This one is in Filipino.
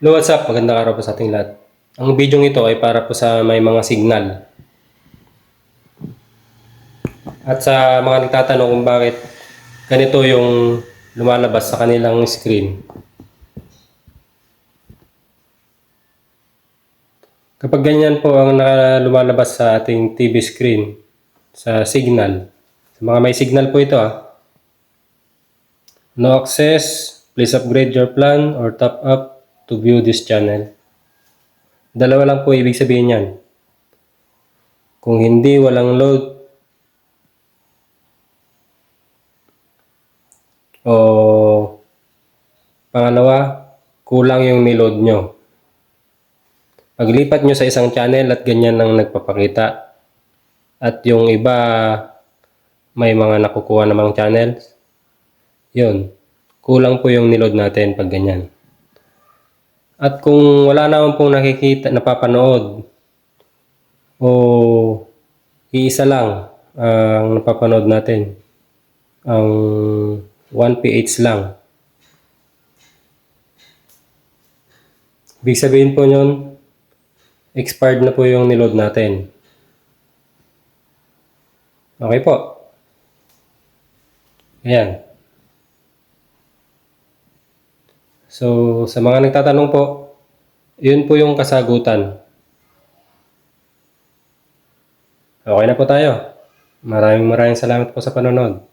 Hello, what's up? Magandang araw po sa ating lahat. Ang video ito ay para po sa may mga signal. At sa mga nagtatanong kung bakit ganito yung lumalabas sa kanilang screen. Kapag ganyan po ang lumalabas sa ating TV screen, sa signal, sa mga may signal po ito ah, No access, please upgrade your plan or top up to view this channel. Dalawa lang po ibig sabihin yan. Kung hindi, walang load. O pangalawa, kulang yung niload nyo. Paglipat nyo sa isang channel at ganyan lang nagpapakita. At yung iba, may mga nakukuha namang channels. Yun. Kulang po yung niload natin pag ganyan. At kung wala naman pong nakikita, napapanood, o iisa lang ang napapanood natin, ang 1PH lang. Ibig sabihin po yun, expired na po yung niload natin. Okay po. Ayan. So, sa mga nagtatanong po, yun po yung kasagutan. Okay na po tayo. Maraming maraming salamat po sa panonood.